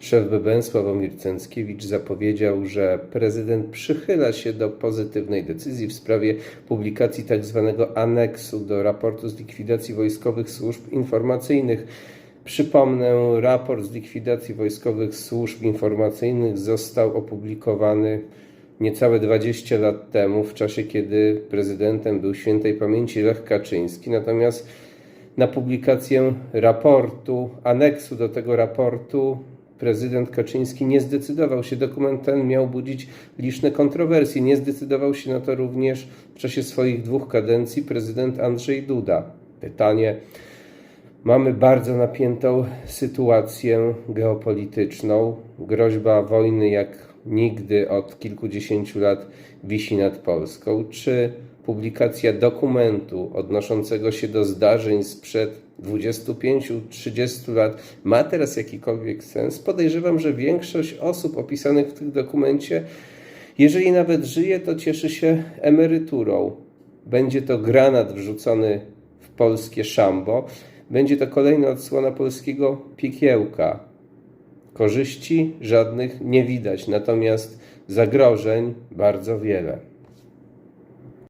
Szef BBN Sławomir Cęckiewicz zapowiedział, że prezydent przychyla się do pozytywnej decyzji w sprawie publikacji tzw. aneksu do raportu z likwidacji wojskowych służb informacyjnych. Przypomnę, raport z likwidacji wojskowych służb informacyjnych został opublikowany niecałe 20 lat temu, w czasie kiedy prezydentem był świętej pamięci Lech Kaczyński. Natomiast na publikację raportu, aneksu do tego raportu, prezydent Kaczyński nie zdecydował się. Dokument ten miał budzić liczne kontrowersje. Nie zdecydował się na to również w czasie swoich dwóch kadencji prezydent Andrzej Duda. Pytanie. Mamy bardzo napiętą sytuację geopolityczną. Groźba wojny jak nigdy od kilkudziesięciu lat wisi nad Polską. Czy publikacja dokumentu odnoszącego się do zdarzeń sprzed 25-30 lat ma teraz jakikolwiek sens? Podejrzewam, że większość osób opisanych w tym dokumencie, jeżeli nawet żyje, to cieszy się emeryturą. Będzie to granat wrzucony w polskie szambo. Będzie to kolejna odsłona polskiego piekiełka. Korzyści żadnych nie widać, natomiast zagrożeń bardzo wiele.